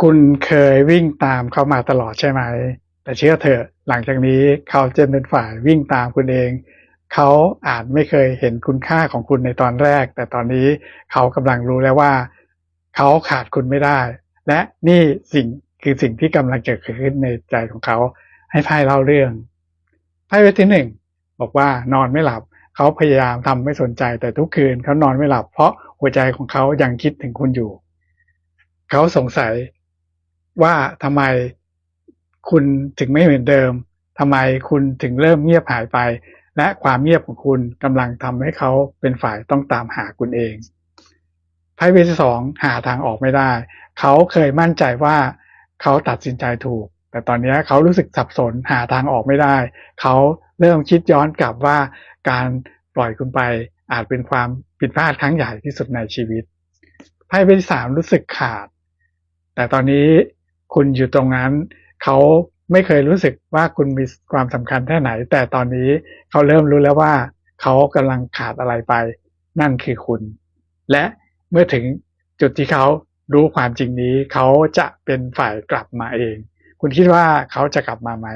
คุณเคยวิ่งตามเขามาตลอดใช่ไหม แต่เชื่อเถอะหลังจากนี้เขาจะเป็นฝ่ายวิ่งตามคุณเอง เขาอาจไม่เคยเห็นคุณค่าของคุณในตอนแรก แต่ตอนนี้เขากำลังรู้แล้วว่า เขาขาดคุณไม่ได้ และนี่สิ่งคือสิ่งที่กำลังเกิดขึ้นในใจของเขา ให้ไพ่เล่าเรื่องไพ่เวทที่หนึ่งบอกว่านอนไม่หลับ เขาพยายามทำไม่สนใจแต่ทุกคืนเขานอนไม่หลับ เพราะหัวใจของเขายังคิดถึงคุณอยู่ เขาสงสัย ว่าทำไมคุณถึงไม่เหมือนเดิมทำไมคุณถึงเริ่มเงียบหายไป และความเงียบของคุณกำลังทำให้เขาเป็นฝ่ายต้องตามหาคุณเองไพ่เวทสองหาทางออกไม่ได้ เขาเคยมั่นใจว่าเขาตัดสินใจถูก แต่ตอนนี้เขารู้สึกสับสนหาทางออกไม่ได้ เขาเริ่มคิดย้อนกลับว่าการปล่อยคุณไปอาจเป็นความผิดพลาดครั้งใหญ่ที่สุดในชีวิตไพ่เวทสามรู้สึกขาด แต่ตอนนี้ คุณอยู่ตรงนั้น เขาไม่เคยรู้สึกว่าคุณมีความสำคัญแค่ไหน แต่ตอนนี้เขาเริ่มรู้แล้วว่า เขากำลังขาดอะไรไป นั่นคือคุณ และเมื่อถึงจุดที่เขารู้ความจริงนี้ เขาจะเป็นฝ่ายกลับมาเอง คุณคิดว่าเขาจะกลับมาไหม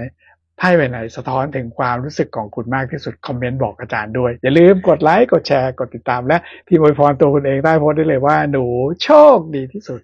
ไพ่ใบไหนสะท้อนถึงความรู้สึกของคุณมากที่สุด คอมเมนต์บอกอาจารย์ด้วย อย่าลืมกดไลค์ กดแชร์ กดติดตาม และพิมพ์อวยพรตัวคุณเองได้โพสได้เลยว่าหนูโชคดีที่สุด